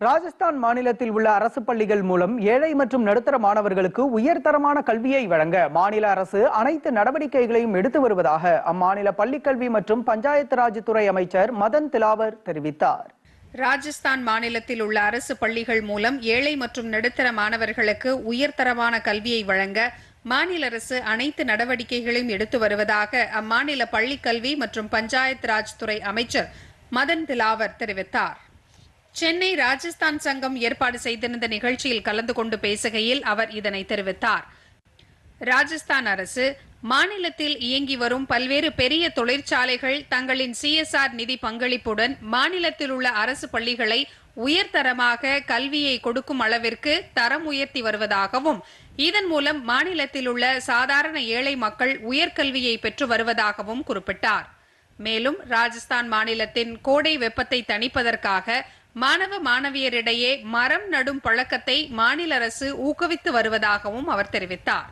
ராஜஸ்தான் மாநிலத்தில் உள்ள அரசு பள்ளிகள் மூலம் ஏழை மற்றும் நடுத்தர மாணவர்களுக்கு உயர்தரமான கல்வியை வழங்க மாநில அரசு அனைத்து நடவடிக்கைகளையும் எடுத்து வருவதாக அம்மாநில பள்ளிக்கல்வி மற்றும் பஞ்சாயத்து ராஜ் துறை அமைச்சர் மதன் திலாவர் தெரிவித்தார். ராஜஸ்தான் மாநிலத்தில் உள்ள அரசு பள்ளிகள் மூலம் ஏழை மற்றும் நடுத்தர மாணவர்களுக்கு உயர்தரமான கல்வியை வழங்க மாநில அரசு அனைத்து நடவடிக்கைகளையும் எடுத்து வருவதாக அம்மாநில பள்ளிக்கல்வி மற்றும் பஞ்சாயத் ராஜ் துறை அமைச்சர் மதன் திலாவர் தெரிவித்தார். சென்னை ராஜஸ்தான் சங்கம் ஏற்பாடு செய்திருந்த நிகழ்ச்சியில் கலந்து கொண்டு பேசுகையில் அவர் இதனை தெரிவித்தார். ராஜஸ்தான் அரசு மாநிலத்தில் இயங்கி வரும் பல்வேறு பெரிய தொழிற்சாலைகள் தங்களின் சிஎஸ்ஆர் நிதி பங்களிப்புடன் மாநிலத்தில் உள்ள அரசு பள்ளிகளை உயர்தரமாக கல்வியை கொடுக்கும் அளவிற்கு தரம் உயர்த்தி வருவதாகவும் இதன் மூலம் மாநிலத்தில் உள்ள சாதாரண ஏழை மக்கள் உயர்கல்வியை பெற்று வருவதாகவும் குறிப்பிட்டார். மேலும் ராஜஸ்தான் மாநிலத்தின் கோடை வெப்பத்தை தணிப்பதற்காக மாணவ மாணவியரிடையே மரம் நடும் பழக்கத்தை மாநில அரசு ஊக்குவித்து வருவதாகவும் அவர் தெரிவித்தார்.